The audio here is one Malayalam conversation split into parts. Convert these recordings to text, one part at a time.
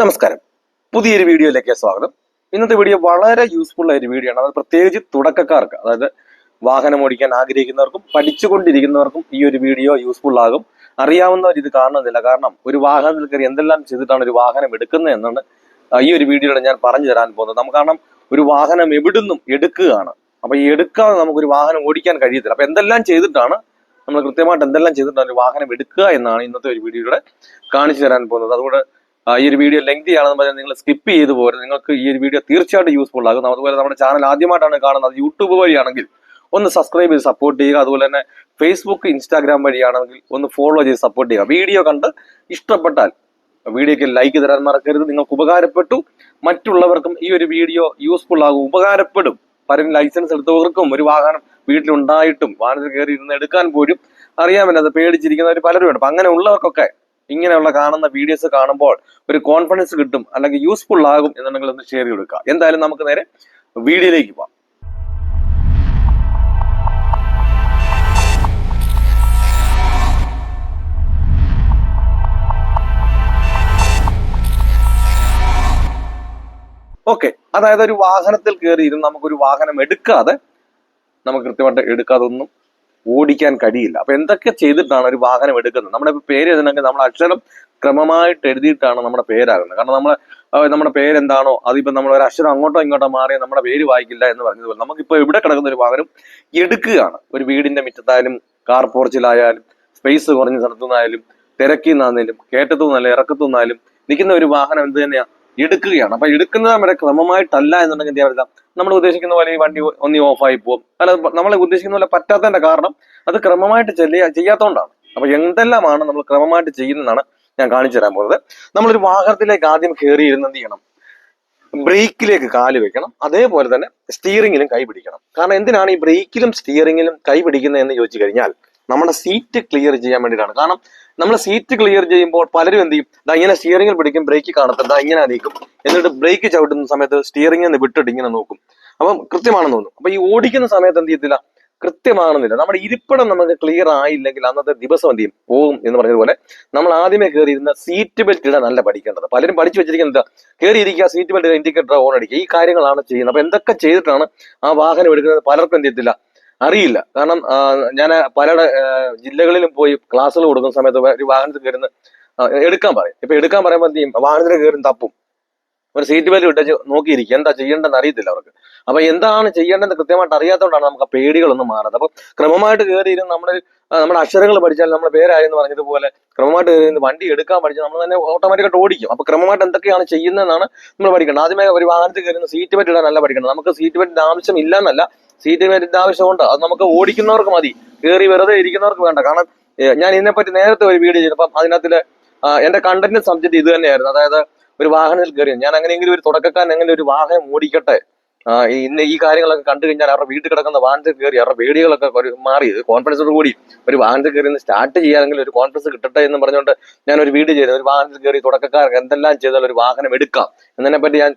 നമസ്കാരം. പുതിയൊരു വീഡിയോയിലേക്ക് സ്വാഗതം. ഇന്നത്തെ വീഡിയോ വളരെ യൂസ്ഫുൾ ആയ ഒരു വീഡിയോ ആണ്. അത് പ്രത്യേകിച്ച് തുടക്കക്കാർക്ക് അതായത് വാഹനം ഓടിക്കാൻ ആഗ്രഹിക്കുന്നവർക്കും പഠിച്ചുകൊണ്ടിരിക്കുന്നവർക്കും ഈ ഒരു വീഡിയോ യൂസ്ഫുൾ ആകും. അറിയാവുന്നവർ ഇത് കാണുന്നില്ല കാരണം ഒരു വാഹനത്തിൽ കയറി എന്തെല്ലാം ചെയ്തിട്ടാണ് ഒരു വാഹനം എടുക്കുന്നത് എന്നാണ് ഈ ഒരു വീഡിയോയിൽ ഞാൻ പറഞ്ഞു തരാൻ പോകുന്നത്. നമുക്ക് കാരണം ഒരു വാഹനം എവിടുന്നും എടുക്കുകയാണ്. അപ്പൊ ഈ എടുക്കാതെ നമുക്കൊരു വാഹനം ഓടിക്കാൻ കഴിയത്തില്ല. അപ്പൊ എന്തെല്ലാം ചെയ്തിട്ടാണ് നമ്മൾ കൃത്യമായിട്ട് എന്തെല്ലാം ചെയ്തിട്ടാണ് ഒരു വാഹനം എടുക്കുക എന്നാണ് ഇന്നത്തെ ഒരു വീഡിയോയുടെ കാണിച്ചു തരാൻ പോകുന്നത്. അതുകൊണ്ട് ഈ ഒരു വീഡിയോ ലെങ്തി ആണെന്ന് പറഞ്ഞാൽ നിങ്ങൾ സ്കിപ്പ് ചെയ്തു പോരുത് നിങ്ങൾക്ക് ഈ ഒരു വീഡിയോ തീർച്ചയായിട്ടും യൂസ്ഫുൾ ആകും. അതുപോലെ നമ്മുടെ ചാനൽ ആദ്യമായിട്ടാണ് കാണുന്നത് യൂട്യൂബ് വഴിയാണെങ്കിൽ ഒന്ന് സബ്സ്ക്രൈബ് ചെയ്ത് സപ്പോർട്ട് ചെയ്യുക. അതുപോലെ തന്നെ ഫേസ്ബുക്ക് ഇൻസ്റ്റാഗ്രാം വഴിയാണെങ്കിൽ ഒന്ന് ഫോളോ ചെയ്ത് സപ്പോർട്ട് ചെയ്യുക. വീഡിയോ കണ്ട് ഇഷ്ടപ്പെട്ടാൽ വീഡിയോക്ക് ലൈക്ക് തരാൻ മറക്കരുത്. നിങ്ങൾക്ക് ഉപകാരപ്പെട്ടു. മറ്റുള്ളവർക്കും ഈ ഒരു വീഡിയോ യൂസ്ഫുൾ ആകും. ഉപകാരപ്പെടും. പലരും ലൈസൻസ് എടുത്തവർക്കും ഒരു വാഹനം വീട്ടിലുണ്ടായിട്ടും വാഹനത്തിൽ കയറി ഇരുന്ന് എടുക്കാൻ പോലും അറിയാമല്ലോ അത് പേടിച്ചിരിക്കുന്നവർ പലരും ഉണ്ട് അപ്പം അങ്ങനെ ഉള്ളവർക്കൊക്കെ ഇങ്ങനെയുള്ള കാണുന്ന വീഡിയോസ് കാണുമ്പോൾ ഒരു കോൺഫിഡൻസ് കിട്ടും അല്ലെങ്കിൽ യൂസ്ഫുൾ ആകും എന്നുണ്ടെങ്കിൽ ഒന്ന് ഷെയർ കൊടുക്കുക എന്തായാലും നമുക്ക് നേരെ വീഡിയോയിലേക്ക് പോവാം. ഓക്കെ അതായത് ഒരു വാഹനത്തിൽ കയറി ഇരുന്ന് നമുക്കൊരു വാഹനം എടുക്കാതെ നമുക്ക് കൃത്യമായിട്ട് എടുക്കാതെ ഒന്നും ഓടിക്കാൻ കഴിയില്ല. അപ്പൊ എന്തൊക്കെ ചെയ്തിട്ടാണ് ഒരു വാഹനം എടുക്കുന്നത്? നമ്മുടെ പേര് എഴുതണമെങ്കിൽ നമ്മൾ അക്ഷരം ക്രമമായിട്ട് എഴുതിയിട്ടാണ് നമ്മുടെ പേരാകുന്നത്. കാരണം നമ്മൾ നമ്മുടെ പേരെന്താണോ അതിപ്പോ നമ്മൾ ഒരു അക്ഷരം അങ്ങോട്ടോ ഇങ്ങോട്ടോ മാറിയാൽ നമ്മുടെ പേര് വായിക്കില്ല എന്ന് പറഞ്ഞതുപോലെ നമുക്കിപ്പോ ഇവിടെ കിടക്കുന്ന ഒരു വാഹനം എടുക്കുകയാണ്. ഒരു വീടിന്റെ മിറ്റത്തായാലും കാർ പോർച്ചിലായാലും സ്പേസ് കുറഞ്ഞ സ്ഥലത്തുനിന്നായാലും തിരക്കിൽ നിന്നായാലും കയറ്റത്തു നിന്നാലും ഇറക്കത്തു നിന്നാലും നിൽക്കുന്ന ഒരു വാഹനം എന്ത് തന്നെയാ? എടുക്കുകയാണ്. അപ്പൊ എടുക്കുന്നത് നമ്മുടെ ക്രമമായിട്ടല്ല എന്നുണ്ടെങ്കിൽ എന്ത് ചെയ്യാൻ നമ്മൾ ഉദ്ദേശിക്കുന്ന പോലെ ഈ വണ്ടി ഒന്നി ഓഫായി പോകും. അല്ല നമ്മൾ ഉദ്ദേശിക്കുന്ന പോലെ പറ്റാത്തതിന്റെ കാരണം അത് ക്രമമായിട്ട് ചെല്ലിയ ചെയ്യാത്തതുകൊണ്ടാണ് അപ്പൊ എന്തെല്ലാമാണ് നമ്മൾ ക്രമമായിട്ട് ചെയ്യുന്നതാണ് ഞാൻ കാണിച്ചു തരാൻ പോകുന്നത്. നമ്മളൊരു വാഹനത്തിലേക്ക് ആദ്യം കയറി ഇരുന്ന് എന്ത് ചെയ്യണം? ബ്രേക്കിലേക്ക് കാൽ വെക്കണം. അതേപോലെ തന്നെ സ്റ്റിയറിംഗിലും കൈ പിടിക്കണം. കാരണം എന്തിനാണ് ഈ ബ്രേക്കിലും സ്റ്റിയറിംഗിലും കൈ പിടിക്കുന്നത് എന്ന് ചോദിച്ചു കഴിഞ്ഞാൽ നമ്മുടെ സീറ്റ് ക്ലിയർ ചെയ്യാൻ വേണ്ടിയിട്ടാണ്. കാരണം നമ്മൾ സീറ്റ് ക്ലിയർ ചെയ്യുമ്പോൾ പലരും എന്ത് ചെയ്യും? ഇങ്ങനെ സ്റ്റിയറിംഗിൽ പിടിക്കും ബ്രേക്ക് കാണത്തില്ല ഇങ്ങനെ നീക്കും. എന്നിട്ട് ബ്രേക്ക് ചവിട്ടുന്ന സമയത്ത് സ്റ്റിയറിംഗിൽ നിന്ന് വിട്ടിട്ട് ഇങ്ങനെ നോക്കും. അപ്പം കൃത്യമാണെന്ന് തോന്നും അപ്പൊ ഈ ഓടിക്കുന്ന സമയത്ത് എന്ത് ചെയ്യത്തില്ല? കൃത്യമാണെന്നില്ല. നമ്മുടെ ഇരിപ്പിടം നമുക്ക് ക്ലിയർ ആയില്ലെങ്കിൽ അന്നത്തെ ദിവസം എന്ത് ചെയ്യും? പോകും എന്ന് പറഞ്ഞതുപോലെ നമ്മൾ ആദ്യമേ കയറിയിരുന്ന സീറ്റ് ബെൽറ്റ് ഇടാൻ നല്ല പഠിക്കേണ്ടത്. പലരും പഠിച്ചു വെച്ചിരിക്കുന്നത് കയറി സീറ്റ് ബെൽറ്റ് ഇൻഡിക്കേറ്റർ ഓൺ അടിക്കുക. ഈ കാര്യങ്ങളാണ് ചെയ്യുന്നത്. അപ്പൊ എന്തൊക്കെ ചെയ്തിട്ടാണ് ആ വാഹനം എടുക്കുന്നത്? പലർക്കും എന്ത് ചെയ്യത്തില്ല? അറിയില്ല. കാരണം ഞാൻ പല ജില്ലകളിലും പോയി ക്ലാസ്സുകൾ കൊടുക്കുന്ന സമയത്ത് ഒരു വാഹനത്തിൽ കയറുന്ന എടുക്കാൻ പറയും. ഇപ്പൊ എടുക്കാൻ പറയുമ്പോൾ എന്ത് ചെയ്യും? വാഹനത്തിൽ കയറും തപ്പും. ഒരു സീറ്റ് ബെൽറ്റ് ഇട്ടു നോക്കിയിരിക്കും. എന്താ ചെയ്യേണ്ടതെന്ന് അറിയത്തില്ല അവർക്ക്. അപ്പൊ എന്താണ് ചെയ്യേണ്ടതെന്ന് കൃത്യമായിട്ട് അറിയാത്തതുകൊണ്ടാണ് നമുക്ക് ആ പേടികളൊന്നും മാറുന്നത്. അപ്പൊ ക്രമമായിട്ട് കയറി ഇരുന്ന് നമ്മുടെ അക്ഷരങ്ങൾ പഠിച്ചാൽ നമ്മുടെ പേരായെന്ന് പറഞ്ഞതുപോലെ ക്രമമായിട്ട് കയറി ഇരുന്ന് വണ്ടി എടുക്കാൻ പഠിച്ചാൽ നമ്മൾ തന്നെ ഓട്ടോമാറ്റിക്കായിട്ട് ഓടിക്കും. അപ്പൊ ക്രമമായിട്ട് എന്തൊക്കെയാണ് ചെയ്യുന്നതെന്നാണ് നമ്മൾ പഠിക്കേണ്ടത്. ആദ്യമേ ഒരു വാഹനത്തിൽ കയറുന്ന സീറ്റ് ബെൽറ്റ് ഇടാൻ നല്ല പഠിക്കണം നമുക്ക് സീറ്റ് ബെൽറ്റിന്റെ ആവശ്യം ഇല്ല എന്നല്ല സീറ്റ് ബെൽറ്റിന്റെ ആവശ്യമുണ്ട്. അത് നമുക്ക് ഓടിക്കുന്നവർക്ക് മതി. കയറി വെറുതെ ഇരിക്കുന്നവർക്ക് വേണ്ട. കാരണം ഞാൻ ഇതിനെപ്പറ്റി നേരത്തെ ഒരു വീഡിയോ ചെയ്തപ്പം അതിനകത്തിൽ എന്റെ കണ്ടന്റ് സബ്ജക്ട് ഇത് തന്നെയായിരുന്നു. അതായത് ഒരു വാഹനത്തിൽ കയറി ഞാൻ അങ്ങനെയെങ്കിലും ഒരു തുടക്കക്കാരൻ എങ്ങനെ ഒരു വാഹനം ഓടിക്കട്ടെ? ഇന്ന് ഈ കാര്യങ്ങളൊക്കെ കണ്ടു കഴിഞ്ഞാൽ അവരുടെ വീട്ടിൽ കിടക്കുന്ന വാഹനത്തിൽ കയറി അവരുടെ പേടികളൊക്കെ ഒരു മാറി. കോൺഫിഡൻസോട് കൂടി ഒരു വാഹനത്തിൽ കയറി ഒന്ന് സ്റ്റാർട്ട് ചെയ്യാനെങ്കിൽ ഒരു കോൺഫിഡൻസ് കിട്ടട്ടെ എന്ന് പറഞ്ഞുകൊണ്ട് ഞാൻ ഒരു വീഡിയോ ചെയ്തു. ഒരു വാഹനത്തിൽ കയറി തുടക്കക്കാർക്ക് എന്തെല്ലാം ചെയ്താൽ ഒരു വാഹനം എടുക്കാം. എന്നതിനെ പറ്റി ഞാൻ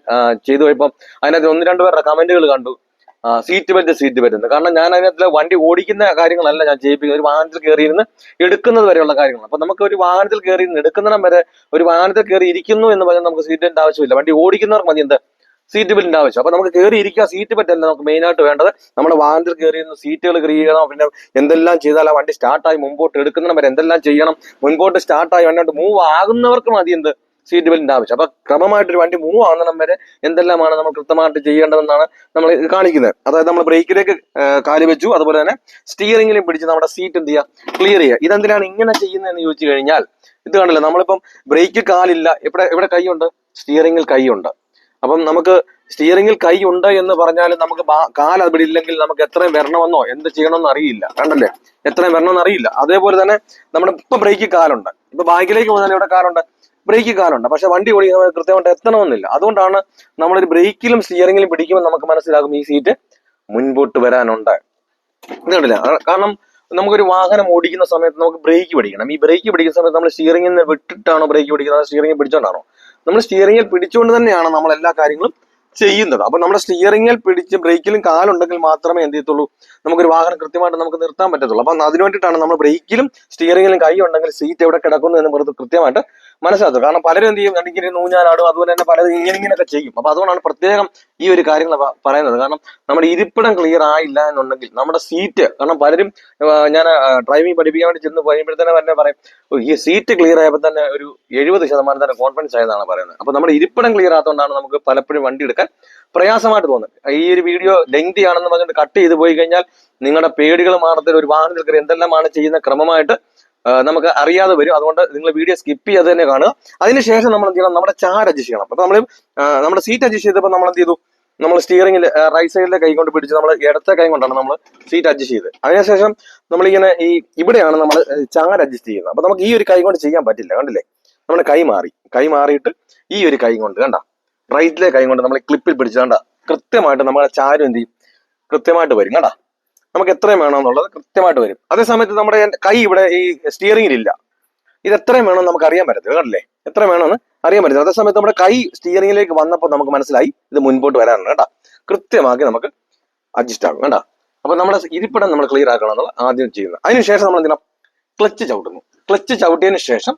ചെയ്തു പോയപ്പം അതിനകത്ത് ഒന്ന് രണ്ട് പേരുടെ കമന്റുകൾ കണ്ടു. സീറ്റ് ബെൽറ്റ് സീറ്റ് ബെൽറ്റ് എന്ന് കാരണം ഞാൻ അതിനകത്ത് വണ്ടി ഓടിക്കുന്ന കാര്യങ്ങളല്ല ഞാൻ ചെയ്യിപ്പിക്കുന്നത്. ഒരു വാഹനത്തിൽ കയറിയിരുന്ന് എടുക്കുന്നത് വരെയുള്ള കാര്യങ്ങൾ അപ്പൊ നമുക്ക് ഒരു വാഹനത്തിൽ കയറി എടുക്കുന്നിടം വരെ ഒരു വാഹനത്തിൽ കയറി ഇരിക്കുന്നു എന്ന് പറഞ്ഞാൽ നമുക്ക് സീറ്റ് ബെൽറ്റ് ആവശ്യമില്ല. വണ്ടി ഓടിക്കുന്നവർക്ക് മതി എന്ത്? സീറ്റ് ബെൽറ്റിന്റെ ആവശ്യം. അപ്പൊ നമുക്ക് കയറി ഇരിക്കുക സീറ്റ് ബെൽറ്റ് അല്ല നമുക്ക് മെയിൻ ആയിട്ട് വേണ്ടത്. നമ്മുടെ വാഹനത്തിൽ കയറി സീറ്റുകൾ ക്രിയ ചെയ്യണം പിന്നെ എന്തെല്ലാം ചെയ്താൽ ആ വണ്ടി സ്റ്റാർട്ടായി മുമ്പോട്ട് എടുക്കുന്നിടം വരെ എന്തെല്ലാം ചെയ്യണം? മുൻപോട്ട് സ്റ്റാർട്ടായി വണ്ടിയോട്ട് മൂവ് ആകുന്നവർക്ക് മതി എന്ത്? സീറ്റ് ബെൽറ്റിന്റെ ആവശ്യം. അപ്പൊ ക്രമമായിട്ട് ഒരു വണ്ടി മൂവ് ആകുന്നിടം വരെ എന്തെല്ലാമാണ് നമ്മൾ കൃത്യമായിട്ട് ചെയ്യേണ്ടതെന്നാണ് നമ്മൾ കാണിക്കുന്നത്. അതായത് നമ്മൾ ബ്രേക്കിലേക്ക് കാൽ വെച്ചു. അതുപോലെ തന്നെ സ്റ്റിയറിംഗിലും പിടിച്ച് നമ്മുടെ സീറ്റ് എന്ത് ചെയ്യുക? ക്ലിയർ ചെയ്യുക. ഇതെന്തിനാണ് ഇങ്ങനെ ചെയ്യുന്നതെന്ന് ചോദിച്ചു കഴിഞ്ഞാൽ ഇത് കാണില്ല നമ്മളിപ്പം ബ്രേക്ക് കാലില്ല. എവിടെ എവിടെ കൈയുണ്ട്? സ്റ്റിയറിംഗിൽ കൈയുണ്ട്. അപ്പം നമുക്ക് സ്റ്റിയറിംഗിൽ കൈ ഉണ്ട് എന്ന് പറഞ്ഞാൽ നമുക്ക് കാൽ അവിടെ ഇല്ലെങ്കിൽ നമുക്ക് എത്രയും വരണമെന്നോ എന്ത് ചെയ്യണമെന്ന് അറിയില്ല. കണ്ടല്ലേ? എത്രയും വരണമെന്ന് അറിയില്ല. അതേപോലെ തന്നെ നമ്മുടെ ഇപ്പൊ ബ്രേക്ക് കാലുണ്ട്. ഇപ്പൊ ബാക്കിലേക്ക് പോകുന്നതിന് ഇവിടെ കാലുണ്ട്? ബ്രേക്ക് കാലുണ്ട് പക്ഷെ വണ്ടി ഓടിക്കുന്ന കൃത്യമായിട്ട് എത്തണമെന്നില്ല. അതുകൊണ്ടാണ് നമ്മളൊരു ബ്രേക്കിലും സ്റ്റിയറിംഗിലും പിടിക്കുമ്പോൾ നമുക്ക് മനസ്സിലാകും ഈ സീറ്റ് മുൻപോട്ട് വരാനുണ്ട്. ഇത് കണ്ടില്ല? കാരണം നമുക്കൊരു വാഹനം ഓടിക്കുന്ന സമയത്ത് നമുക്ക് ബ്രേക്ക് പിടിക്കണം. ഈ ബ്രേക്ക് പിടിക്കുന്ന സമയത്ത് നമ്മൾ സ്റ്റിയറിംഗിൽ നിന്ന് വിട്ടിട്ടാണോ ബ്രേക്ക് പിടിക്കുന്നത്? സ്റ്റിയറിംഗിൽ പിടിച്ചോണ്ടാണോ? നമ്മൾ സ്റ്റിയറിംഗിൽ പിടിച്ചുകൊണ്ട് തന്നെയാണ് നമ്മൾ എല്ലാ കാര്യങ്ങളും ചെയ്യുന്നത്. അപ്പൊ നമ്മുടെ സ്റ്റിയറിംഗിൽ പിടിച്ച് ബ്രേക്കിലും കാലുണ്ടെങ്കിൽ മാത്രമേ എന്ത് ചെയ്യത്തുള്ളൂ? നമുക്കൊരു വാഹനം കൃത്യമായിട്ട് നമുക്ക് നിർത്താൻ പറ്റത്തുള്ളൂ. അപ്പൊ അതിന് വേണ്ടിയിട്ടാണ് നമ്മൾ ബ്രേക്കിലും സ്റ്റിയറിംഗിലും കൈ ഉണ്ടെങ്കിൽ സീറ്റ് എവിടെ കിടക്കുന്നു എന്ന് കൃത്യമായിട്ട് മനസ്സിലാക്കുക കാരണം പലരും എന്ത് ചെയ്യും? ഇങ്ങനെ നൂഞ്ഞാലാടും അതുപോലെ തന്നെ പലരും ഇങ്ങനെ ഇങ്ങനെയൊക്കെ ചെയ്യും. അപ്പൊ അതുകൊണ്ടാണ് പ്രത്യേകം ഈ ഒരു കാര്യങ്ങൾ പറയുന്നത്. കാരണം നമ്മുടെ ഇരിപ്പിടം ക്ലിയർ ആയില്ല എന്നുണ്ടെങ്കിൽ നമ്മുടെ സീറ്റ് കാരണം പലരും ഞാൻ ഡ്രൈവിംഗ് പഠിപ്പിക്കാൻ വേണ്ടി ചെന്ന് കഴിയുമ്പോഴത്തേനെ തന്നെ പറയും "ഓ, ഈ സീറ്റ് ക്ലിയർ ആയപ്പോൾ തന്നെ ഒരു എഴുപത് ശതമാനം തന്നെ കോൺഫിഡൻസ് ആയതാണ് പറയുന്നത്. അപ്പൊ നമ്മുടെ ഇരിപ്പിടം ക്ലിയർ ആയതുകൊണ്ടാണ് നമുക്ക് പലപ്പോഴും വണ്ടി എടുക്കാൻ പ്രയാസമായിട്ട് തോന്നുന്നത്. ഈ ഒരു വീഡിയോ ലെങ്തി ആണെന്ന് പറഞ്ഞിട്ട് കട്ട് ചെയ്ത് പോയി കഴിഞ്ഞാൽ നിങ്ങളുടെ പേടികൾ മാറത്തിൽ ഒരു വാഹനത്തിൽ എന്തെല്ലാമാണ് ചെയ്യുന്ന ക്രമമായിട്ട് നമുക്ക് അറിയാതെ വരും. അതുകൊണ്ട് നിങ്ങൾ വീഡിയോ സ്കിപ്പ് ചെയ്യാതെ തന്നെ കാണുക. അതിനുശേഷം നമ്മൾ എന്ത് ചെയ്യണം? നമ്മുടെ ചാർ അഡ്ജസ്റ്റ് ചെയ്യണം. അപ്പൊ നമ്മൾ നമ്മുടെ സീറ്റ് അഡ്ജസ്റ്റ് ചെയ്തപ്പോൾ നമ്മൾ എന്ത് ചെയ്തു? നമ്മൾ സ്റ്റിയറിംഗിൽ റൈറ്റ് സൈഡിലെ കൈ കൊണ്ട് പിടിച്ച് നമ്മൾ ഇടത്തെ കൈ കൊണ്ടാണ് നമ്മൾ സീറ്റ് അഡ്ജസ്റ്റ് ചെയ്ത് അതിനുശേഷം നമ്മളിങ്ങനെ ഈ ഇവിടെയാണ് നമ്മൾ ചാർ അഡ്ജസ്റ്റ് ചെയ്യുന്നത്. അപ്പൊ നമുക്ക് ഈ ഒരു കൈ കൊണ്ട് ചെയ്യാൻ പറ്റില്ല. കണ്ടില്ലേ? നമ്മുടെ കൈ മാറി. കൈ മാറിയിട്ട് ഈ ഒരു കൈ കൊണ്ട് കണ്ട? റൈറ്റിലെ കൈ കൊണ്ട് നമ്മൾ ക്ലിപ്പിൽ പിടിച്ച് കണ്ട? കൃത്യമായിട്ട് നമ്മുടെ ചാരും എന്ത് ചെയ്യും? കൃത്യമായിട്ട് വരും കണ്ട? നമുക്ക് എത്രയും വേണമെന്നുള്ളത് കൃത്യമായിട്ട് വരും. അതേസമയത്ത് നമ്മുടെ കൈ ഇവിടെ ഈ സ്റ്റിയറിംഗിലില്ല ഇത് എത്രയും വേണമെന്ന് നമുക്ക് അറിയാൻ പറ്റത്തില്ല കണ്ടില്ലേ? എത്ര വേണമെന്ന് അറിയാൻ പറ്റില്ല അതേസമയത്ത് നമ്മുടെ കൈ സ്റ്റിയറിംഗിലേക്ക് വന്നപ്പോൾ നമുക്ക് മനസ്സിലായി ഇത് മുൻപോട്ട് വരാനുണ്ട് കേട്ടാ? കൃത്യമാക്കി നമുക്ക് അഡ്ജസ്റ്റ് ആകും കേട്ടാ? അപ്പൊ നമ്മുടെ ഇരിപ്പിടം നമ്മൾ ക്ലിയർ ആക്കണം എന്നുള്ള ആദ്യം ചെയ്യുന്നത്. അതിനുശേഷം നമ്മൾ എന്തിനാ ക്ലച്ച് ചവിട്ടുന്നു. ക്ലച്ച് ചവിട്ടിയതിന് ശേഷം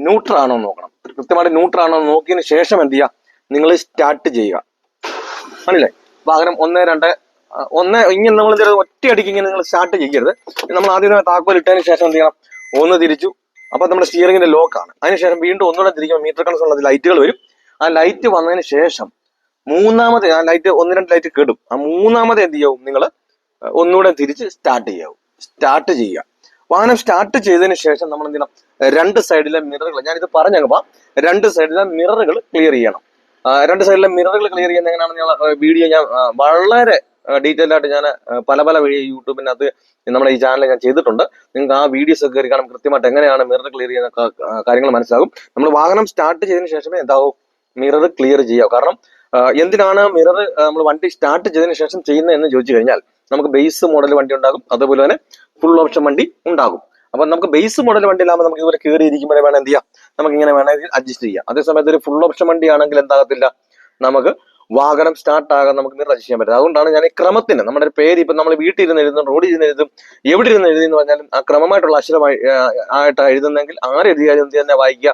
ന്യൂട്രൽ ആണോ നോക്കണം. കൃത്യമായിട്ട് ന്യൂട്രൽ ആണോ നോക്കിയതിന് ശേഷം എന്ത് ചെയ്യുക? നിങ്ങൾ സ്റ്റാർട്ട് ചെയ്യുക. ആണല്ലേ വാഹനം ഒന്ന് രണ്ട് ഒന്ന് ഇങ്ങനെ നമ്മൾ ചെറിയ ഒറ്റയടിക്ക് ഇങ്ങനെ നിങ്ങൾ സ്റ്റാർട്ട് ചെയ്യരുത്. നമ്മൾ ആദ്യം താക്കോൽ ഇട്ടതിന് ശേഷം എന്ത് ചെയ്യണം? ഒന്ന് തിരിച്ചു. അപ്പൊ നമ്മുടെ സ്റ്റിയറിംഗിന്റെ ലോക്കാണ് അതിനുശേഷം വീണ്ടും ഒന്നുകൂടെ തിരിക്കുമ്പോൾ മീറ്റർ കണക്ഷൻ ഉള്ള ലൈറ്റുകൾ വരും. ആ ലൈറ്റ് വന്നതിന് ശേഷം മൂന്നാമത് ആ ലൈറ്റ് ഒന്ന് രണ്ട് ലൈറ്റ് കെടും. ആ മൂന്നാമത് എന്ത് ചെയ്യാവും? നിങ്ങൾ ഒന്നുകൂടെ തിരിച്ച് സ്റ്റാർട്ട് ചെയ്യാവും. സ്റ്റാർട്ട് ചെയ്യുക. വാഹനം സ്റ്റാർട്ട് ചെയ്തതിന് ശേഷം നമ്മൾ എന്ത് ചെയ്യണം? രണ്ട് സൈഡിലെ മിററുകൾ ഞാനിത് പറഞ്ഞപ്പോ രണ്ട് സൈഡിലെ മിററുകൾ ക്ലിയർ ചെയ്യണം. രണ്ട് സൈഡിലെ മിററുകൾ ക്ലിയർ ചെയ്യുന്ന എങ്ങനെയാണെന്ന് വീഡിയോ ഞാൻ വളരെ ഡീറ്റെയിൽ ആയിട്ട് ഞാൻ പല പല വഴി യൂട്യൂബിനകത്ത് നമ്മുടെ ഈ ചാനലിൽ ഞാൻ ചെയ്തിട്ടുണ്ട്. നിങ്ങൾക്ക് ആ വീഡിയോസ് ഒക്കെ കയറി കാണാൻ കൃത്യമായിട്ട് എങ്ങനെയാണ് മിറർ ക്ലിയർ ചെയ്യുന്ന കാര്യങ്ങൾ മനസ്സിലാകും. നമ്മൾ വാഹനം സ്റ്റാർട്ട് ചെയ്തതിന് ശേഷമേ എന്താവും? മിറർ ക്ലിയർ ചെയ്യാം കാരണം എന്തിനാണ് മിറർ നമ്മൾ വണ്ടി സ്റ്റാർട്ട് ചെയ്തതിന് ശേഷം ചെയ്യുന്നത് എന്ന് ചോദിച്ചു കഴിഞ്ഞാൽ നമുക്ക് ബേസ് മോഡൽ വണ്ടി ഉണ്ടാകും. അതുപോലെ തന്നെ ഫുൾ ഓപ്ഷൻ വണ്ടി ഉണ്ടാകും. അപ്പൊ നമുക്ക് ബേസ് മോഡൽ വണ്ടിയിലാകുമ്പോൾ നമുക്ക് ഇതുപോലെ കയറി ഇരിക്കുമ്പോൾ വേണം എന്ത് ചെയ്യാം? നമുക്ക് ഇങ്ങനെ വേണമെങ്കിൽ അഡ്ജസ്റ്റ് ചെയ്യാം. അതേസമയത്ത് ഒരു ഫുൾ ഓപ്ഷൻ വണ്ടി ആണെങ്കിൽ എന്താകത്തില്ല? നമുക്ക് വാഹനം സ്റ്റാർട്ട് ആകാൻ നമുക്ക് അഡ്ജസ്റ്റ് ചെയ്യാൻ പറ്റും അതുകൊണ്ടാണ് ഞാൻ ഈ ക്രമത്തിന് നമ്മുടെ പേര് ഇപ്പം നമ്മൾ വീട്ടിൽ ഇരുന്ന് എഴുതും റോഡിൽ ഇരുന്ന് എഴുതും എവിടെ ഇരുന്ന് എഴുതി എന്ന് പറഞ്ഞാലും ആ ക്രമമായിട്ടുള്ള അക്ഷരമായി ആയിട്ട് എഴുതുന്നെങ്കിൽ ആരെഴുതിയാലും എന്ത് തന്നെ വായിക്കുക.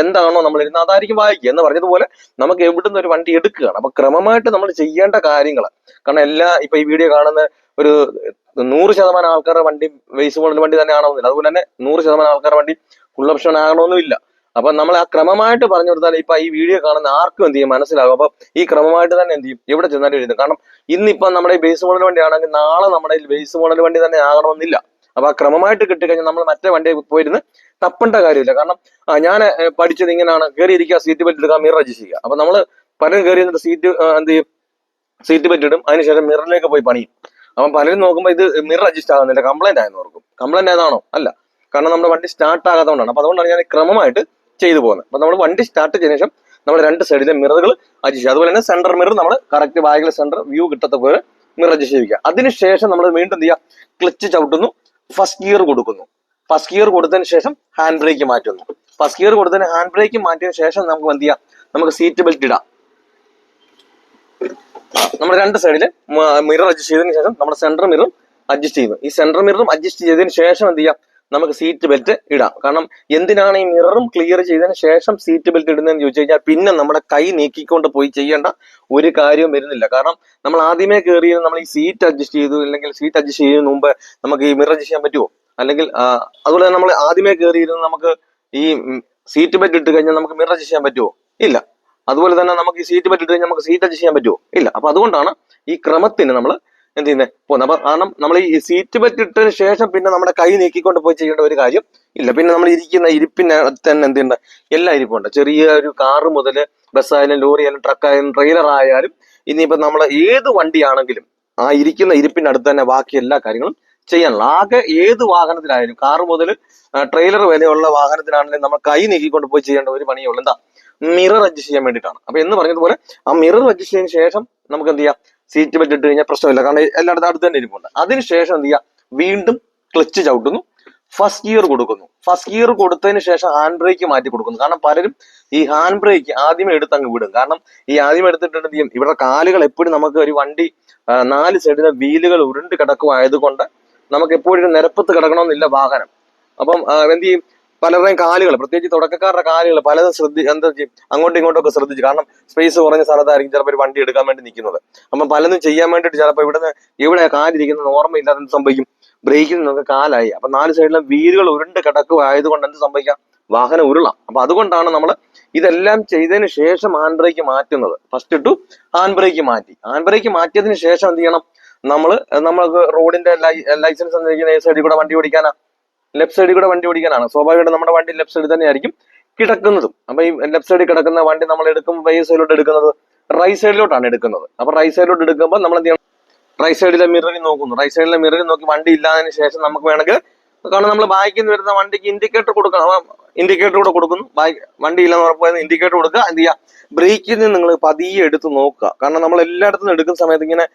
എന്താണോ നമ്മൾ എഴുതുന്നത് അതായിരിക്കും വായിക്കുക എന്ന് പറഞ്ഞതുപോലെ നമുക്ക് എവിടുന്ന് ഒരു വണ്ടി എടുക്കുകയാണ്. അപ്പൊ ക്രമമായിട്ട് നമ്മൾ ചെയ്യേണ്ട കാര്യങ്ങൾ കാരണം എല്ലാ ഇപ്പൊ ഈ വീഡിയോ കാണുന്ന ഒരു നൂറ് ശതമാനം ആൾക്കാരുടെ വണ്ടി വേസ്റ്റ് മോഡൽ വണ്ടി തന്നെ ആണോന്നില്ല അതുപോലെ തന്നെ നൂറ് ശതമാനം ആൾക്കാരുടെ വണ്ടി ഫുൾ ഓപ്ഷൻ ആകണമെന്നില്ല അപ്പൊ നമ്മൾ ആ ക്രമമായിട്ട് പറഞ്ഞു കൊടുത്താൽ ഇപ്പൊ ഈ വീഡിയോ കാണുന്ന ആർക്കും എന്ത് ചെയ്യും? മനസ്സിലാകും. അപ്പൊ ഈ ക്രമമായിട്ട് തന്നെ എന്ത് ചെയ്യും? ഇവിടെ ചെന്നാലും എഴുതും. കാരണം ഇന്നിപ്പം നമ്മുടെ ഈ ബേസ് മോഡൽ വണ്ടി ആണെങ്കിൽ നാളെ നമ്മുടെ ബേസ് മോഡൽ വണ്ടി തന്നെ ആകണമെന്നില്ല. അപ്പൊ ആ ക്രമമായിട്ട് കിട്ടിക്കഴിഞ്ഞാൽ നമ്മൾ മറ്റേ വണ്ടി പോയിരുന്ന് തപ്പേണ്ട കാര്യമില്ല. കാരണം ഞാൻ പഠിച്ചത് ഇങ്ങനെയാണ് കയറി ഇരിക്കുക സീറ്റ് ബെൽറ്റ് എടുക്കുക മിറർ അഡ്ജസ്റ്റ് ചെയ്യുക. അപ്പൊ നമ്മൾ പലരും കയറി എന്നിട്ട് സീറ്റ് എന്ത് ചെയ്യും? സീറ്റ് ബെൽറ്റ് ഇടും. അതിനുശേഷം മിററിലേക്ക് പോയി പണിയും. അപ്പം പലരും നോക്കുമ്പോൾ ഇത് മിറർ അഡ്ജസ്റ്റ് ആകുന്നില്ല. കംപ്ലൈന്റ് ആയെന്ന് ഓർക്കും. കംപ്ലൈന്റ് ആയതാണോ അല്ല. കാരണം നമ്മുടെ വണ്ടി സ്റ്റാർട്ട് ആകാത്തതുകൊണ്ടാണ്. അപ്പൊ അതുകൊണ്ടാണ് ഞാൻ ക്രമമായിട്ട് ചെയ്തു പോകുന്നത്. അപ്പൊ നമ്മൾ വണ്ടി സ്റ്റാർട്ട് ചെയ്തതിനു ശേഷം നമ്മൾ രണ്ട് സൈഡിലെ മിററുകൾ അഡ്ജസ്റ്റ് അതുപോലെ തന്നെ സെന്റർ മിറർ നമ്മൾ കറക്റ്റ് ബാഗിലെ സെന്റർ വ്യൂ കിട്ടത്ത പോലെ മിറർ അഡ്ജസ്റ്റ് ചെയ്യുക അതിനുശേഷം നമ്മൾ വീണ്ടും എന്ത് ചെയ്യുക? ക്ലച്ച് ചവിട്ടുന്നു. ഫസ്റ്റ് ഗിയർ കൊടുക്കുന്നു. ഫസ്റ്റ് ഗിയർ കൊടുത്തതിന് ശേഷം ഹാൻഡ് ബ്രേക്ക് മാറ്റുന്നു. ഫസ്റ്റ് ഗിയർ കൊടുത്തതിന് ഹാൻഡ് ബ്രേക്ക് മാറ്റിയതിനു ശേഷം നമുക്ക് എന്ത് ചെയ്യാം? നമുക്ക് സീറ്റ് ബെൽറ്റ് ഇടാം. നമ്മൾ രണ്ട് സൈഡിൽ മിറർ അഡ്ജസ്റ്റ് ചെയ്തതിന് ശേഷം നമ്മുടെ സെന്റർ മിററും അഡ്ജസ്റ്റ് ചെയ്യുന്നു. ഈ സെന്റർ മിററും അഡ്ജസ്റ്റ് ചെയ്തതിന് ശേഷം എന്ത് ചെയ്യാം? നമുക്ക് സീറ്റ് ബെൽറ്റ് ഇടാം. കാരണം എന്തിനാണ് ഈ മിററും ക്ലിയർ ചെയ്തതിന് ശേഷം സീറ്റ് ബെൽറ്റ് ഇടുന്നതെന്ന് ചോദിച്ചു കഴിഞ്ഞാൽ പിന്നെ നമ്മുടെ കൈ നീക്കിക്കൊണ്ട് പോയി ചെയ്യേണ്ട ഒരു കാര്യവും വരുന്നില്ല. കാരണം നമ്മൾ ആദ്യമേ കയറി നമ്മൾ ഈ സീറ്റ് അഡ്ജസ്റ്റ് ചെയ്തു അല്ലെങ്കിൽ സീറ്റ് അഡ്ജസ്റ്റ് ചെയ്യുന്നതിന് മുമ്പ് നമുക്ക് ഈ മിറർ ചെയ്യാൻ പറ്റുമോ? അല്ലെങ്കിൽ അതുപോലെ നമ്മൾ ആദ്യമേ കയറിയിരുന്ന് നമുക്ക് ഈ സീറ്റ് ബെൽറ്റ് ഇട്ട് കഴിഞ്ഞാൽ നമുക്ക് മിറർ അഡ്ജസ്റ്റ് ചെയ്യാൻ പറ്റുമോ? ഇല്ല. അതുപോലെ തന്നെ നമുക്ക് ഈ സീറ്റ് ബെൽറ്റ് ഇട്ട് കഴിഞ്ഞാൽ നമുക്ക് സീറ്റ് അഡ്ജസ്റ്റ് ചെയ്യാൻ പറ്റുമോ? ഇല്ല. അപ്പൊ അതുകൊണ്ടാണ് ഈ ക്രമത്തിന് നമ്മൾ എന്ത് ചെയ്യുന്നത് പോകുന്നത് അപ്പൊ കാരണം നമ്മൾ ഈ സീറ്റ് പറ്റിട്ടതിന് ശേഷം പിന്നെ നമ്മുടെ കൈ നീക്കിക്കൊണ്ട് പോയി ചെയ്യേണ്ട ഒരു കാര്യം ഇല്ല. പിന്നെ നമ്മൾ ഇരിക്കുന്ന ഇരിപ്പിന് തന്നെ എന്ത് ചെയ്യണ്ട? എല്ലാ ഇരിപ്പുണ്ട് ചെറിയ ഒരു കാറ് മുതൽ ബസ്സായാലും ലോറി ആയാലും ട്രക്ക് ആയാലും ട്രെയിലർ ആയാലും ഇനിയിപ്പോ നമ്മൾ ഏത് വണ്ടിയാണെങ്കിലും ആ ഇരിക്കുന്ന ഇരിപ്പിനടുത്ത് തന്നെ ബാക്കി എല്ലാ കാര്യങ്ങളും ചെയ്യാനുള്ള. ആകെ ഏത് വാഹനത്തിലായാലും കാർ മുതൽ ട്രെയിലർ വരെയുള്ള വാഹനത്തിലാണെങ്കിലും നമ്മൾ കൈ നീക്കിക്കൊണ്ട് പോയി ചെയ്യേണ്ട ഒരു പണിയേ ഉള്ളൂ. എന്താ? മിറർ അഡ്ജസ്റ്റ് ചെയ്യാൻ വേണ്ടിയിട്ടാണ്. അപ്പൊ എന്ന് പറഞ്ഞതുപോലെ ആ മിറർ അഡ്ജസ്റ്റ് ചെയ്തതിന് ശേഷം നമുക്ക് എന്ത് ചെയ്യാം? സീറ്റ് ബെൽറ്റ് ഇട്ട് കഴിഞ്ഞാൽ പ്രശ്നമില്ല. കാരണം എല്ലായിടത്തും അടുത്ത് തന്നെ ഇരിപ്പുണ്ട്. അതിനുശേഷം എന്ത് ചെയ്യുക? വീണ്ടും ക്ലച്ച് ചവിട്ടുന്നു. ഫസ്റ്റ് ഗിയർ കൊടുക്കുന്നു. ഫസ്റ്റ് ഗിയർ കൊടുത്തതിന് ശേഷം ഹാൻഡ് ബ്രേക്ക് മാറ്റി കൊടുക്കുന്നു. കാരണം പലരും ഈ ഹാൻഡ് ബ്രേക്ക് ആദ്യമേ എടുത്ത് അങ്ങ് വിടും. കാരണം ഈ ആദ്യം എടുത്തിട്ട് എന്ത് ചെയ്യും? ഇവിടെ കാലുകൾ എപ്പോഴും നമുക്ക് ഒരു വണ്ടി നാല് സൈഡിലെ വീലുകൾ ഉരുണ്ട് കിടക്കുമായതുകൊണ്ട് നമുക്ക് എപ്പോഴും നിരപ്പത്ത് കിടക്കണമെന്നില്ല വാഹനം. അപ്പം എന്ത് ചെയ്യും? പലരുടെയും കാലുകൾ പ്രത്യേകിച്ച് തുടക്കക്കാരുടെ കാലുകൾ പലതും ശ്രദ്ധി എന്താ ചെയ്യും? അങ്ങോട്ടും ഇങ്ങോട്ടും ഒക്കെ ശ്രദ്ധിച്ചു. കാരണം സ്പേസ് കുറഞ്ഞ സ്ഥലത്തായിരിക്കും ചിലപ്പോൾ വണ്ടി എടുക്കാൻ വേണ്ടി നിൽക്കുന്നത്. അപ്പം പലതും ചെയ്യാൻ വേണ്ടിയിട്ട് ചിലപ്പോൾ ഇവിടുന്ന് ഇവിടെ കാലിരിക്കുന്നത് ഓർമ്മയില്ലാതെ സംഭവിക്കും? ബ്രേക്കിൽ നിന്നൊക്കെ കാലായി. അപ്പൊ നാല് സൈഡിലും വീലുകൾ ഉരുണ്ട് കിടക്കുക ആയതുകൊണ്ട് എന്ത് സംഭവിക്കാം? വാഹനം ഉരുളാം. അപ്പൊ അതുകൊണ്ടാണ് നമ്മൾ ഇതെല്ലാം ചെയ്തതിന് ശേഷം ഹാൻഡ് ബ്രേക്ക് മാറ്റുന്നത്. ഫസ്റ്റ് ടു ഹാൻഡ് ബ്രേക്ക് മാറ്റി. ഹാൻഡ് ബ്രേക്ക് മാറ്റിയതിന് ശേഷം എന്ത് ചെയ്യണം? നമ്മൾ നമ്മൾക്ക് റോഡിന്റെ ലൈസൻസ് എന്നിരിക്കുന്ന ഏത് സൈഡിൽ കൂടെ വണ്ടി ഓടിക്കാനാ? ലെഫ്റ്റ് സൈഡിൽ കൂടെ വണ്ടി ഓടിക്കാനാണ്. സ്വാഭാവികമായിട്ട് നമ്മുടെ വണ്ടി ലെഫ്റ്റ് സൈഡിൽ തന്നെയായിരിക്കും കിടക്കുന്നതും. അപ്പൊ ഈ ലെഫ്റ്റ് സൈഡിൽ കിടക്കുന്ന വണ്ടി നമ്മൾ എടുക്കുമ്പോൾ വൈ സൈഡിലോട്ട് എടുക്കുന്നത് റൈറ്റ് സൈഡിലോട്ടാണ് എടുക്കുന്നത്. അപ്പൊ റൈറ്റ് സൈഡിലോട്ട് എടുക്കുമ്പോൾ നമ്മൾ എന്ത് ചെയ്യണം? റൈറ്റ് സൈഡിലെ മിററിൽ നോക്കുന്നു. റൈറ്റ് സൈഡിലെ മിററിൽ നോക്കി വണ്ടി ഇല്ലാതിന് ശേഷം നമുക്ക് വേണമെങ്കിൽ കാരണം നമ്മൾ ബാക്കിൽ നിന്ന് വരുന്ന വണ്ടിക്ക് ഇൻഡിക്കേറ്റർ കൊടുക്കണം. ഇൻഡിക്കേറ്റർ കൂടെ കൊടുക്കുന്നു. ബാക്കി വണ്ടി ഇല്ലെന്ന് ഉറപ്പ് ഇൻഡിക്കേറ്റർ കൊടുക്കുക. എന്ത് ചെയ്യുക? ബ്രേക്കിൽ നിന്ന് നിങ്ങൾ പതിയെ എടുത്ത് നോക്കുക. കാരണം നമ്മൾ എല്ലായിടത്തും എടുക്കുന്ന സമയത്ത് ഇങ്ങനെ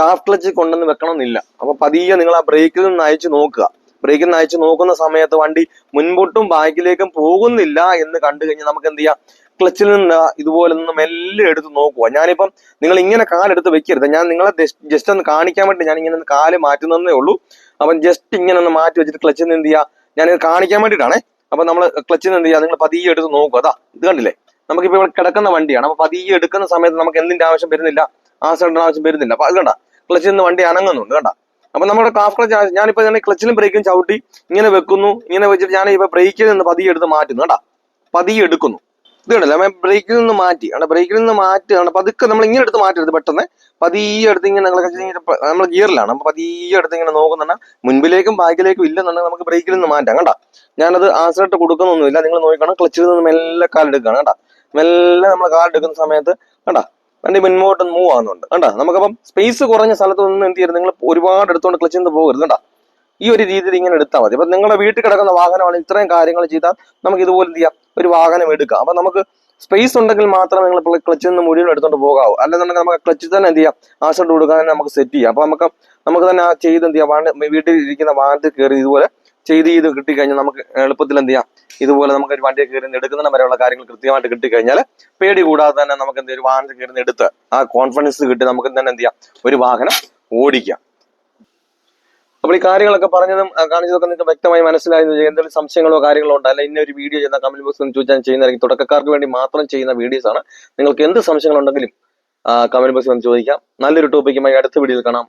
കാഫ് ക്ലച്ച് കൊണ്ടുവന്ന് വെക്കണമെന്നില്ല. അപ്പൊ പതിയെ നിങ്ങൾ ആ ബ്രേക്കിൽ നിന്ന് അയച്ചു നോക്കുക. ബ്രേക്കിൽ നിന്ന് അയച്ചു നോക്കുന്ന സമയത്ത് വണ്ടി മുൻപോട്ടും ബാക്കിലേക്കും പോകുന്നില്ല എന്ന് കണ്ടു കഴിഞ്ഞാൽ നമുക്ക് എന്ത് ചെയ്യാം? ക്ലച്ചിൽ നിന്ന് ഇതുപോലെ നിന്ന് മെല്ലെ എടുത്ത് നോക്കുക ഞാനിപ്പം നിങ്ങൾ ഇങ്ങനെ കാലെടുത്ത് വെക്കരുത്. ഞാൻ നിങ്ങളെ ജസ്റ്റ് ഒന്ന് കാണിക്കാൻ വേണ്ടി ഞാൻ ഇങ്ങനെ കാൽ മാറ്റുന്നതേ ഉള്ളൂ. അപ്പം ജസ്റ്റ് ഇങ്ങനെ ഒന്ന് മാറ്റി വെച്ചിട്ട് ക്ലച്ചിൽ നിന്ന് എന്ത് ചെയ്യുക ഞാൻ കാണിക്കാൻ വേണ്ടിയിട്ടാണേ. അപ്പം നമ്മൾ ക്ലച്ചിൽ നിന്ന് എന്ത് ചെയ്യുക നിങ്ങൾ പതിയെ എടുത്ത് നോക്കുക. അതാ ഇത് കണ്ടില്ലേ? നമുക്കിപ്പോൾ ഇവിടെ കിടക്കുന്ന വണ്ടിയാണ്. അപ്പോൾ പതിയെ എടുക്കുന്ന സമയത്ത് നമുക്ക് എന്തിന്റെ ആവശ്യം വരുന്നില്ല? ആ സൈഡിന്റെ ആവശ്യം വരുന്നില്ല. അപ്പം അത് കണ്ട ക്ലച്ചിൽ നിന്ന് വണ്ടി അനങ്ങുന്നുണ്ട്. കണ്ട അപ്പൊ നമ്മുടെ കാഫ് ഞാനിപ്പോ ഞാൻ ക്ലച്ചിലും ബ്രേക്കും ചവിട്ടി ഇങ്ങനെ വെക്കുന്നു ഇങ്ങനെ വെച്ചിട്ട് ഞാൻ ഇപ്പൊ ബ്രേക്കിൽ നിന്ന് പതിയെ എടുത്ത് മാറ്റുന്നു കേട്ടാ. പതിയെ എടുക്കുന്നു. ഇത് കണ്ടല്ലോ? ബ്രേക്കിൽ നിന്ന് മാറ്റി. അവിടെ ബ്രേക്കിൽ നിന്ന് മാറ്റി ആണ് പതുക്കെ നമ്മൾ ഇങ്ങനെ എടുത്ത് മാറ്റരുത് പെട്ടെന്ന്. പതിയെ എടുത്ത് ഇങ്ങനെ നമ്മൾ ഗിയറിലാണ് അപ്പൊ പതിയെ എടുത്ത് ഇങ്ങനെ നോക്കുന്നുണ്ട്. മുൻപിലേക്കും ബാക്കിലേക്കും ഇല്ലെന്നുണ്ടെങ്കിൽ നമുക്ക് ബ്രേക്കിൽ നിന്ന് മാറ്റാം കണ്ട ഞാനത് ആശ്രയിട്ട് കൊടുക്കുന്നൊന്നുമില്ല. നിങ്ങൾ നോക്കണം ക്ലച്ചിൽ നിന്ന് മെല്ലെ കാലെടുക്കുകയാണ് കണ്ട മെല്ലെ നമ്മൾ കാലെടുക്കുന്ന സമയത്ത് കണ്ട? വണ്ടി മുൻപോട്ട് മൂവ് ആവുന്നുണ്ട്. കണ്ടാ നമുക്കപ്പം സ്പേസ് കുറഞ്ഞ സ്ഥലത്ത് നിന്ന് എന്ത് ചെയ്യരുത്? നിങ്ങൾ ഒരുപാട് എടുത്തുകൊണ്ട് ക്ലച്ച് നിന്ന് പോകരുത് കണ്ടാ? ഈ ഒരു രീതിയിൽ ഇങ്ങനെ എടുത്താൽ മതി. അപ്പം നിങ്ങളുടെ വീട്ടിൽ കിടക്കുന്ന വാഹനമാണ് ഇത്രയും കാര്യങ്ങൾ ചെയ്താൽ നമുക്ക് ഇതുപോലെ ചെയ്യാം? ഒരു വാഹനം എടുക്കാം. അപ്പം നമുക്ക് സ്പേസ് ഉണ്ടെങ്കിൽ മാത്രം നിങ്ങൾ ക്ലച്ചിൽ നിന്ന് മുഴുവൻ എടുത്തുകൊണ്ട് പോകാവൂ. അല്ലെന്നുണ്ടെങ്കിൽ നമുക്ക് ക്ലച്ച് തന്നെ എന്ത് ചെയ്യാം? ആശ്രട്ട് കൊടുക്കാൻ നമുക്ക് സെറ്റ് ചെയ്യാം. അപ്പം നമുക്ക് നമുക്ക് തന്നെ ആ ചെയ്ത് എന്ത് ചെയ്യാം? വീട്ടിൽ ഇരിക്കുന്ന വാഹനത്തിൽ കയറി ഇതുപോലെ ചെയ്ത് ചെയ്ത് കിട്ടിക്കഴിഞ്ഞാൽ നമുക്ക് എളുപ്പത്തിൽ എന്ത് ചെയ്യാം? ഇതുപോലെ നമുക്ക് ഒരു വണ്ടിയെ കയറി എടുക്കുന്ന വരെയുള്ള കാര്യങ്ങൾ കൃത്യമായിട്ട് കിട്ടിക്കഴിഞ്ഞാൽ പേടി കൂടാതെ തന്നെ നമുക്ക് എന്ത് ഒരു വാഹനം കയറി എടുത്ത് ആ കോൺഫിഡൻസ് കിട്ടി നമുക്ക് തന്നെ എന്ത് ചെയ്യാം? ഒരു വാഹനം ഓടിക്കാം. അപ്പോൾ ഈ കാര്യങ്ങളൊക്കെ പറഞ്ഞതും കാണിച്ചതൊക്കെ നിങ്ങൾക്ക് വ്യക്തമായി മനസ്സിലായി എന്ന് വിചാരിക്കുന്നു. എന്തെങ്കിലും സംശയങ്ങളോ കാര്യങ്ങളോ ഉണ്ടോ? അല്ല ഇന്ന ഒരു വീഡിയോ ചെയ്യുന്ന കമന്റ് ബോക്സ് എന്ന് ചോദിച്ചാൽ ചെയ്യുന്നതായിരിക്കും. തുടക്കക്കാർക്ക് വേണ്ടി മാത്രം ചെയ്യുന്ന വീഡിയോസ് ആണ്. നിങ്ങൾക്ക് എന്ത് സംശയങ്ങളുണ്ടെങ്കിലും കമന്റ് ബോക്സിൽ വന്ന് ചോദിക്കാം. നല്ലൊരു ടോപ്പിക്കുമായി അടുത്ത വീഡിയോയിൽ കാണാം.